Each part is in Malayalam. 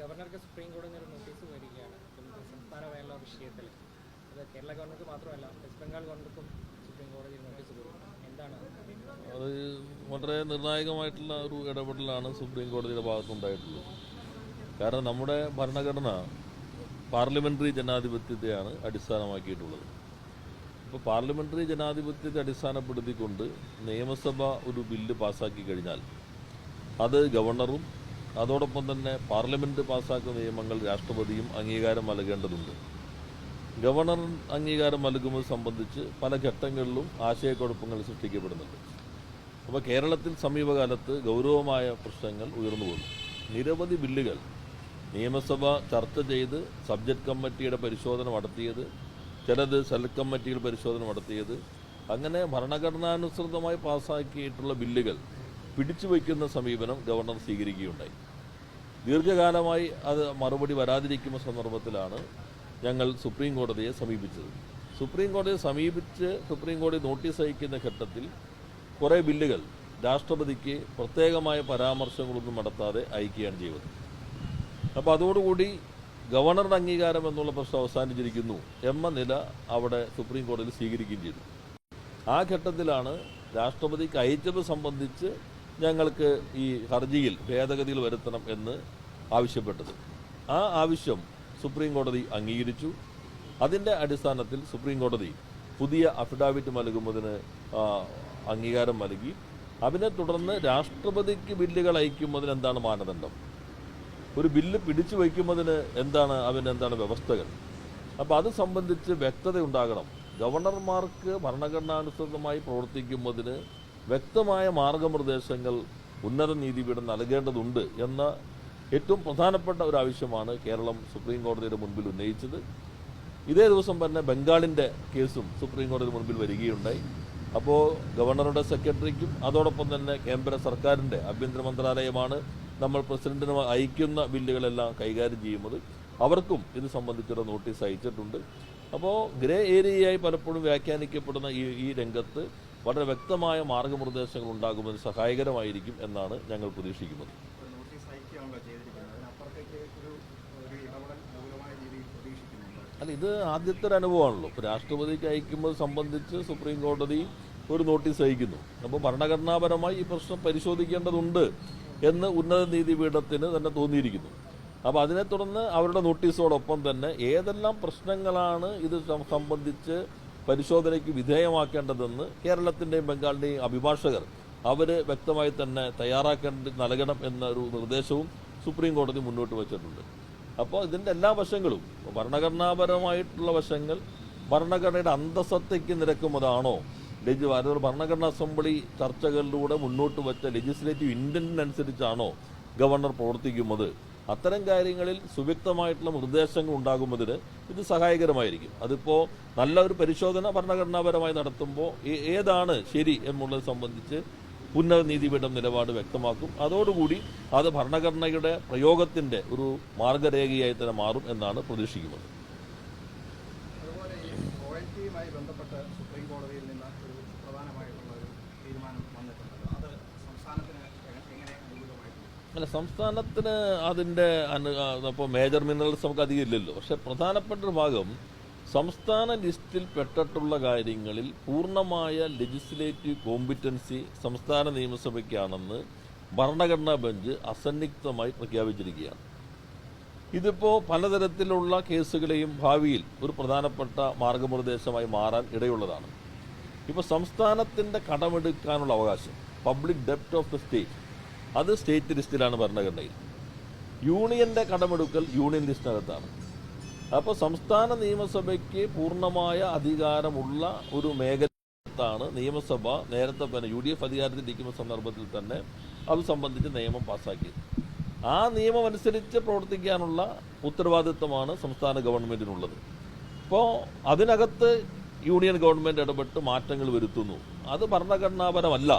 ഗവർണർക്ക് സുപ്രീം കോടതിയിൽ നിന്ന് നോട്ടീസ് വരികയാണ്. സംസ്ഥാന വേല വിഷയത്തിൽ. അത് കേരള ഗവർണർക്ക് മാത്രമല്ല വെസ്റ്റ് ബംഗാൾ ഗവർണർക്കും സുപ്രീം കോടതിയിൽ നോട്ടീസ് കൊടുക്കും എന്താണ്? അത് വളരെ നിർണായകമായിട്ടുള്ള ഒരു ഇടപെടലാണ് സുപ്രീം കോടതിയുടെ ഭാഗത്തുണ്ടായിട്ടുള്ളത്. കാരണം നമ്മുടെ ഭരണഘടന പാർലമെന്ററി ജനാധിപത്യത്തെയാണ് അടിസ്ഥാനമാക്കിയിട്ടുള്ളത്. ഇപ്പോൾ പാർലമെന്ററി ജനാധിപത്യത്തെ അടിസ്ഥാനപ്പെടുത്തിക്കൊണ്ട് നിയമസഭ ഒരു ബില്ല് പാസ്സാക്കി കഴിഞ്ഞാൽ അത് ഗവർണറും അതോടൊപ്പം തന്നെ പാർലമെന്റ് പാസ്സാക്കുന്ന നിയമങ്ങൾ രാഷ്ട്രപതിയും അംഗീകാരം നൽകേണ്ടതുണ്ട്. ഗവർണർ അംഗീകാരം നൽകുന്നത് സംബന്ധിച്ച് പല ഘട്ടങ്ങളിലും ആശയക്കുഴപ്പങ്ങൾ സൃഷ്ടിക്കപ്പെടുന്നുണ്ട്. അപ്പോൾ കേരളത്തിൽ സമീപകാലത്ത് ഗൗരവമായ പ്രശ്നങ്ങൾ ഉയർന്നു വന്നു. നിരവധി ബില്ലുകൾ നിയമസഭ ചർച്ച ചെയ്ത് സബ്ജക്ട് കമ്മിറ്റിയുടെ പരിശോധന നടത്തിയത് ചിലത് സെലക്ട് കമ്മിറ്റിയിൽ പരിശോധന നടത്തിയത് അങ്ങനെ ഭരണഘടനാനുസൃതമായി പാസ്സാക്കിയിട്ടുള്ള ബില്ലുകൾ പിടിച്ചു വയ്ക്കുന്ന സമീപനം ഗവർണർ സ്വീകരിക്കുകയുണ്ടായി. ദീർഘകാലമായി അത് മറുപടി വരാതിരിക്കുന്ന സന്ദർഭത്തിലാണ് ഞങ്ങൾ സുപ്രീം കോടതിയെ സമീപിച്ചത്. സുപ്രീം കോടതിയെ സമീപിച്ച് സുപ്രീം കോടതി നോട്ടീസ് അയക്കുന്ന ഘട്ടത്തിൽ കുറേ ബില്ലുകൾ രാഷ്ട്രപതിക്ക് പ്രത്യേകമായ പരാമർശങ്ങളൊന്നും നടത്താതെ അയക്കുകയാണ് ചെയ്തത്. അപ്പോൾ അതോടുകൂടി ഗവർണറുടെ അംഗീകാരം എന്നുള്ള പ്രശ്നം അവസാനിച്ചിരിക്കുന്നു എന്ന നില അവിടെ സുപ്രീം കോടതിയിൽ സ്വീകരിക്കുകയും ചെയ്തു. ആ ഘട്ടത്തിലാണ് രാഷ്ട്രപതിക്ക് അയച്ചത് സംബന്ധിച്ച് ഞങ്ങൾക്ക് ഈ ഹർജിയിൽ ഭേദഗതിയിൽ വരുത്തണം എന്ന് ആവശ്യപ്പെട്ടത്. ആ ആവശ്യം സുപ്രീം കോടതി അംഗീകരിച്ചു. അതിന്റെ അടിസ്ഥാനത്തിൽ സുപ്രീം കോടതി പുതിയ അഫിഡാവിറ്റ് നൽകുന്നതിന് അംഗീകാരം നൽകി. അതിനെ തുടർന്ന് രാഷ്ട്രപതിക്ക് ബില്ലുകൾ അയക്കുന്നതിന് എന്താണ് മാനദണ്ഡം? ഒരു ബില്ല് പിടിച്ചു വയ്ക്കുന്നതിന് എന്താണ് അവന് എന്താണ് വ്യവസ്ഥകൾ? അപ്പോൾ അത് സംബന്ധിച്ച് വ്യക്തത ഉണ്ടാകണം ഗവർണർമാർക്ക് ഭരണഘടനാനുസൃതമായി പ്രവർത്തിക്കുന്നതിന് വ്യക്തമായ മാർഗനിർദ്ദേശങ്ങൾ ഉന്നത നീതിപീഠം നൽകേണ്ടതുണ്ട് എന്ന ഏറ്റവും പ്രധാനപ്പെട്ട ഒരു ആവശ്യമാണ് കേരളം സുപ്രീം കോടതിയുടെ മുൻപിൽ ഉന്നയിച്ചത്. ഇതേ ദിവസം തന്നെ ബംഗാളിന്റെ കേസും സുപ്രീം കോടതിയുടെ മുൻപിൽ വരികയുണ്ടായി. അപ്പോൾ ഗവർണറുടെ സെക്രട്ടറിക്കും അതോടൊപ്പം തന്നെ കേന്ദ്ര സർക്കാരിന്റെ ആഭ്യന്തര മന്ത്രാലയമാണ് നമ്മൾ പ്രസിഡന്റിന് അയക്കുന്ന ബില്ലുകളെല്ലാം കൈകാര്യം ചെയ്യുന്നത്. അവർക്കും ഇത് സംബന്ധിച്ചൊരു നോട്ടീസ് അയച്ചിട്ടുണ്ട്. അപ്പോൾ ഗ്രേ ഏരിയയായി പലപ്പോഴും വ്യാഖ്യാനിക്കപ്പെടുന്ന ഈ ഈ രംഗത്ത് വളരെ വ്യക്തമായ മാർഗനിർദ്ദേശങ്ങൾ ഉണ്ടാകുമെന്ന് സഹായകരമായിരിക്കും എന്നാണ് ഞങ്ങൾ പ്രതീക്ഷിക്കുന്നത്. അല്ല ഇത് ആദ്യത്തെ ഒരു അനുഭവമാണല്ലോ. ഇപ്പോൾ രാഷ്ട്രപതിക്ക് അയക്കുമ്പോൾ സംബന്ധിച്ച് സുപ്രീം കോടതി ഒരു നോട്ടീസ് അയക്കുന്നു. അപ്പോൾ ഭരണഘടനാപരമായി ഈ പ്രശ്നം പരിശോധിക്കേണ്ടതുണ്ട് എന്ന് ഉന്നത നീതിപീഠത്തിന് തന്നെ തോന്നിയിരിക്കുന്നു. അപ്പോൾ അതിനെ തുടർന്ന് അവരുടെ നോട്ടീസോടൊപ്പം തന്നെ ഏതെല്ലാം പ്രശ്നങ്ങളാണ് ഇത് സംബന്ധിച്ച് പരിശോധനയ്ക്ക് വിധേയമാക്കേണ്ടതെന്ന് കേരളത്തിന്റെയും ബംഗാളിന്റെയും അഭിഭാഷകർ അവർ വ്യക്തമായി തന്നെ തയ്യാറാക്കേണ്ട നൽകണം എന്നൊരു നിർദ്ദേശവും സുപ്രീം കോടതി മുന്നോട്ട് വച്ചിട്ടുണ്ട്. അപ്പോൾ ഇതിന്റെ എല്ലാ വശങ്ങളും ഭരണഘടനാപരമായിട്ടുള്ള വശങ്ങൾ ഭരണഘടനയുടെ അന്തസത്തയ്ക്ക് നിരക്കുന്നതാണോ ലജി ഭരണഘടനാ അസംബ്ലി ചർച്ചകളിലൂടെ മുന്നോട്ട് വച്ച ലെജിസ്ലേറ്റീവ് ഇന്റന്റിനനുസരിച്ചാണോ ഗവർണർ പ്രവർത്തിക്കുന്നത്? അത്തരം കാര്യങ്ങളിൽ സുവ്യക്തമായിട്ടുള്ള നിർദ്ദേശങ്ങൾ ഉണ്ടാകുന്നതിന് ഇത് സഹായകരമായിരിക്കും. അതിപ്പോൾ നല്ല ഒരു പരിശോധന ഭരണഘടനാപരമായി നടത്തുമ്പോൾ ഏതാണ് ശരി എന്നുള്ളത് സംബന്ധിച്ച് ഉന്നതനീതിപീഠം നിലപാട് വ്യക്തമാക്കും. അതോടുകൂടി അത് ഭരണഘടനയുടെ പ്രയോഗത്തിന്റെ ഒരു മാർഗരേഖയായി തന്നെ മാറും എന്നാണ് പ്രതീക്ഷിക്കുന്നത്. അതുപോലെ ഈ ബന്ധപ്പെട്ട് സുപ്രീം കോടതിയിൽ നിന്ന് ഒരു പ്രധാനമായിട്ടുള്ള ഒരു തീരുമാനം വന്നിട്ടുണ്ടല്ലോ അത് സംസ്ഥാനത്തിന് എങ്ങനെ എങ്ങനെ അനുകൂലമായിട്ടുണ്ട് അല്ല സംസ്ഥാനത്തിന് അതിന്റെ ഇപ്പോൾ മേജർ മിനറൽസ് നമുക്ക് അധികം ഇല്ലല്ലോ. പക്ഷെ പ്രധാനപ്പെട്ട ഒരു ഭാഗം സംസ്ഥാന ലിസ്റ്റിൽ പെട്ടിട്ടുള്ള കാര്യങ്ങളിൽ പൂർണമായ ലെജിസ്ലേറ്റീവ് കോമ്പിറ്റൻസി സംസ്ഥാന നിയമസഭയ്ക്കാണെന്ന് ഭരണഘടനാ ബെഞ്ച് അസന്നിഗ്ധമായി പ്രഖ്യാപിച്ചിരിക്കുകയാണ്. ഇതിപ്പോൾ പലതരത്തിലുള്ള കേസുകളെയും ഭാവിയിൽ ഒരു പ്രധാനപ്പെട്ട മാർഗനിർദ്ദേശമായി മാറാൻ ഇടയുള്ളതാണ്. ഇപ്പോൾ സംസ്ഥാനത്തിന്റെ കടമെടുക്കാനുള്ള അവകാശം പബ്ലിക് ഡെപ്റ്റ് ഓഫ് ദ സ്റ്റേറ്റ് അത് സ്റ്റേറ്റ് ലിസ്റ്റിലാണ് ഭരണഘടനയിൽ. യൂണിയന്റെ കടമെടുക്കൽ യൂണിയൻ ലിസ്റ്റിനകത്താണ്. അപ്പോൾ സംസ്ഥാന നിയമസഭയ്ക്ക് പൂർണമായ അധികാരമുള്ള ഒരു മേഖലത്താണ് നിയമസഭ നേരത്തെ തന്നെ യു ഡി എഫ് അധികാരത്തിലിരിക്കുന്ന സന്ദർഭത്തിൽ തന്നെ അത് സംബന്ധിച്ച് നിയമം പാസ്സാക്കിയത്. ആ നിയമം അനുസരിച്ച് പ്രവർത്തിക്കാനുള്ള ഉത്തരവാദിത്വമാണ് സംസ്ഥാന ഗവൺമെന്റിനുള്ളത് ഇപ്പോൾ അതിനകത്ത് യൂണിയൻ ഗവൺമെന്റ് ഇടപെട്ട് മാറ്റങ്ങൾ വരുത്തുന്നു. അത് ഭരണഘടനാപരമല്ല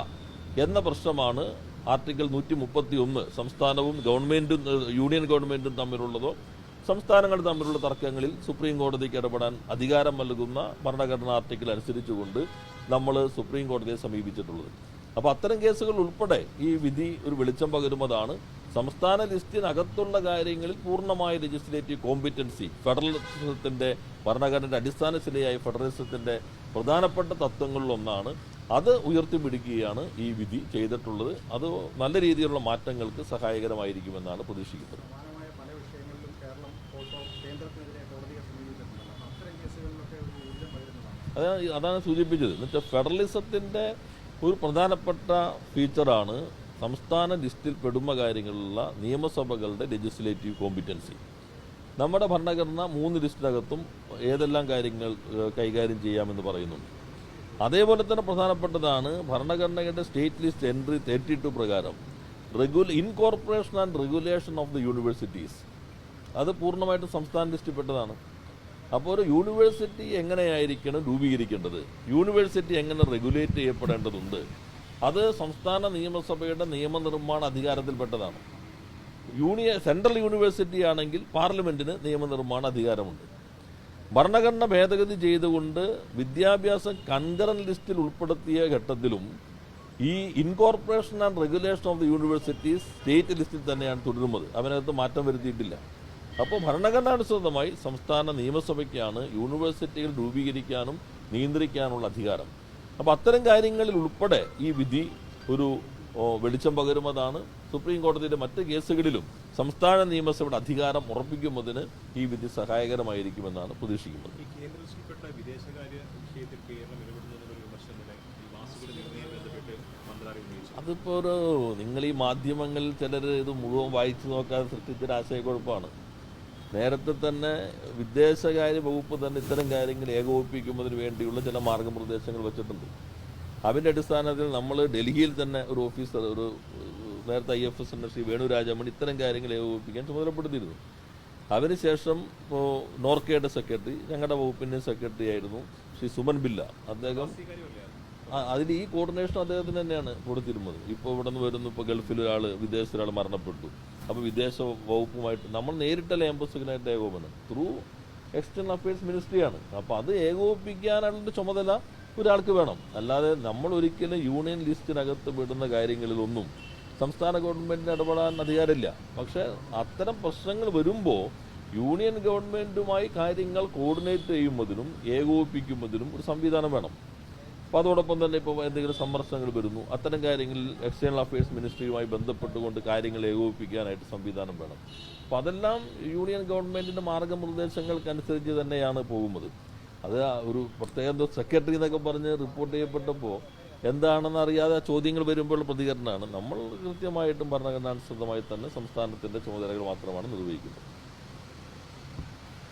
എന്ന പ്രശ്നമാണ് ആർട്ടിക്കിൾ നൂറ്റി മുപ്പത്തി ഒന്ന് സംസ്ഥാനവും ഗവൺമെന്റും യൂണിയൻ ഗവൺമെന്റും തമ്മിലുള്ളതോ സംസ്ഥാനങ്ങൾ തമ്മിലുള്ള തർക്കങ്ങളിൽ സുപ്രീം കോടതിക്ക് ഇടപെടാൻ അധികാരം നൽകുന്ന ഭരണഘടനാ ആർട്ടിക്കിൾ അനുസരിച്ചുകൊണ്ട് നമ്മൾ സുപ്രീം കോടതിയെ സമീപിച്ചിട്ടുള്ളത്. അപ്പോൾ അത്തരം കേസുകൾ ഉൾപ്പെടെ ഈ വിധി ഒരു വെളിച്ചം പകരുന്നതാണ് സംസ്ഥാന ലിസ്റ്റിനകത്തുള്ള കാര്യങ്ങളിൽ പൂർണമായ ലെജിസ്ലേറ്റീവ് കോമ്പിറ്റൻസി ഫെഡറലിസത്തിന്റെ ഭരണഘടനയുടെ അടിസ്ഥാന ശിലയായ ഫെഡറലിസത്തിന്റെ പ്രധാനപ്പെട്ട തത്വങ്ങളിലൊന്നാണ് അത് ഉയർത്തിപ്പിടിക്കുകയാണ് ഈ വിധി ചെയ്തിട്ടുള്ളത്. അത് നല്ല രീതിയിലുള്ള മാറ്റങ്ങൾക്ക് സഹായകരമായിരിക്കുമെന്നാണ് പ്രതീക്ഷിക്കുന്നത് അതാണ് അതാണ് സൂചിപ്പിച്ചത്. എന്നുവെച്ചാൽ ഫെഡറലിസത്തിന്റെ ഒരു പ്രധാനപ്പെട്ട ഫീച്ചറാണ് സംസ്ഥാന ലിസ്റ്റിൽ പെടുന്ന കാര്യങ്ങളിലുള്ള നിയമസഭകളുടെ ലെജിസ്ലേറ്റീവ് കോമ്പിറ്റൻസി നമ്മുടെ ഭരണഘടന മൂന്ന് ലിസ്റ്റിനകത്തും ഏതെല്ലാം കാര്യങ്ങൾ കൈകാര്യം ചെയ്യാമെന്ന് പറയുന്നുണ്ട്. അതേപോലെ തന്നെ പ്രധാനപ്പെട്ടതാണ് ഭരണഘടനയുടെ state list entry thirty two പ്രകാരം. റെഗുല incorporation and regulation of the universities അത് പൂർണമായിട്ടും സംസ്ഥാന ലിസ്റ്റിൽ പെട്ടതാണ്. അപ്പോൾ ഒരു യൂണിവേഴ്സിറ്റി എങ്ങനെയായിരിക്കണം രൂപീകരിക്കേണ്ടത്? യൂണിവേഴ്സിറ്റി എങ്ങനെ റെഗുലേറ്റ് ചെയ്യപ്പെടേണ്ടതുണ്ട്? അത് സംസ്ഥാന നിയമസഭയുടെ നിയമനിർമ്മാണ അധികാരത്തിൽപ്പെട്ടതാണ്. യൂണിയ സെൻട്രൽ യൂണിവേഴ്സിറ്റി ആണെങ്കിൽ പാർലമെന്റിന് നിയമനിർമ്മാണ അധികാരമുണ്ട്. ഭരണഘടന ഭേദഗതി ചെയ്തുകൊണ്ട് വിദ്യാഭ്യാസം കൺകറൻ ലിസ്റ്റിൽ ഉൾപ്പെടുത്തിയ ഘട്ടത്തിലും ഈ incorporation and regulation of the universities state ലിസ്റ്റിൽ തന്നെയാണ് തുടരുന്നത്. അവനകത്ത് മാറ്റം വരുത്തിയിട്ടില്ല. അപ്പോൾ ഭരണഘടനാനുസൃതമായി സംസ്ഥാന നിയമസഭയ്ക്കാണ് യൂണിവേഴ്സിറ്റികൾ രൂപീകരിക്കാനും നിയന്ത്രിക്കാനുള്ള അധികാരം. അപ്പോൾ അത്തരം കാര്യങ്ങളിൽ ഉൾപ്പെടെ ഈ വിധി ഒരു വെളിച്ചം പകരുന്നതാണ് സുപ്രീം കോടതിയുടെ മറ്റ് കേസുകളിലും സംസ്ഥാന നിയമസഭയുടെ അധികാരം ഉറപ്പിക്കുന്നതിന് ഈ വിധി സഹായകരമായിരിക്കുമെന്നാണ് പ്രതീക്ഷിക്കുന്നത്. അതിപ്പോൾ ഒരു നിങ്ങൾ ഈ മാധ്യമങ്ങളിൽ ചിലർ ഇത് മുഴുവൻ വായിച്ചു നോക്കാതെ സൃഷ്ടിച്ചൊരു ആശയക്കുഴപ്പമാണ്. നേരത്തെ തന്നെ വിദേശകാര്യ വകുപ്പ് തന്നെ ഇത്തരം കാര്യങ്ങൾ ഏകോപിപ്പിക്കുന്നതിന് വേണ്ടിയുള്ള ചില മാർഗനിർദ്ദേശങ്ങൾ വെച്ചിട്ടുണ്ട്. അതിന്റെ അടിസ്ഥാനത്തിൽ നമ്മൾ ഡൽഹിയിൽ തന്നെ ഒരു ഓഫീസർ ഒരു നേരത്തെ ഐ എഫ് എസ് ശ്രീ വേണുരാജമണി ഇത്തരം കാര്യങ്ങൾ ഏകോപിപ്പിക്കാൻ ചുമതലപ്പെടുത്തിയിരുന്നു. അതിനുശേഷം ഇപ്പോൾ നോർക്കയുടെ സെക്രട്ടറി ഞങ്ങളുടെ വകുപ്പിന്റെ സെക്രട്ടറി ആയിരുന്നു ശ്രീ സുമൻ ബില്ല. അദ്ദേഹം അതിൽ ഈ കോർഡിനേഷൻ അദ്ദേഹത്തിന് തന്നെയാണ് കൊടുത്തിരുന്നത്. ഇപ്പോൾ ഇവിടെ നിന്ന് വരുന്നു ഇപ്പോൾ ഗൾഫിൽ ഒരാൾ വിദേശ ഒരാൾ മരണപ്പെട്ടു. അപ്പോൾ വിദേശ വകുപ്പുമായിട്ട് നമ്മൾ നേരിട്ടല്ല എംബസിനായിട്ട് ഏകോപനം ത്രൂ എക്സ്റ്റേണൽ അഫയേഴ്സ് മിനിസ്ട്രിയാണ് അപ്പോൾ അത് ഏകോപിപ്പിക്കാനുള്ള ചുമതല ഒരാൾക്ക് വേണം. അല്ലാതെ നമ്മൾ ഒരിക്കലും യൂണിയൻ ലിസ്റ്റിനകത്ത് വിടുന്ന കാര്യങ്ങളിലൊന്നും സംസ്ഥാന ഗവൺമെന്റിന് ഇടപെടാൻ അധികാരമില്ല. പക്ഷേ അത്തരം പ്രശ്നങ്ങൾ വരുമ്പോൾ യൂണിയൻ ഗവൺമെന്റുമായി കാര്യങ്ങൾ കോർഡിനേറ്റ് ചെയ്യുന്നതിനും ഏകോപിപ്പിക്കുന്നതിനും ഒരു സംവിധാനം വേണം. അപ്പോൾ അതോടൊപ്പം തന്നെ ഇപ്പോൾ എന്തെങ്കിലും സമ്മർദ്ദങ്ങൾ വരുന്നു. അത്തരം കാര്യങ്ങളിൽ എക്സ്റ്റേണൽ അഫയേഴ്സ് മിനിസ്ട്രിയുമായി ബന്ധപ്പെട്ടുകൊണ്ട് കാര്യങ്ങൾ ഏകോപിപ്പിക്കാനായിട്ട് സംവിധാനം വേണം. അപ്പോൾ അതെല്ലാം യൂണിയൻ ഗവൺമെന്റിന്റെ മാർഗനിർദ്ദേശങ്ങൾക്കനുസരിച്ച് തന്നെയാണ് പോകുന്നത്. അത് ഒരു പ്രത്യേക സെക്രട്ടറി എന്നൊക്കെ പറഞ്ഞ് റിപ്പോർട്ട് ചെയ്യപ്പെട്ടപ്പോൾ എന്താണെന്ന് അറിയാതെ ചോദ്യങ്ങൾ വരുമ്പോൾ പ്രതികരണമാണ്. നമ്മൾ കൃത്യമായിട്ടും ഭരണഘടനാനുസൃതമായി തന്നെ സംസ്ഥാനത്തിന്റെ ചുമതലകൾ മാത്രമാണ് നിർവഹിക്കുന്നത്.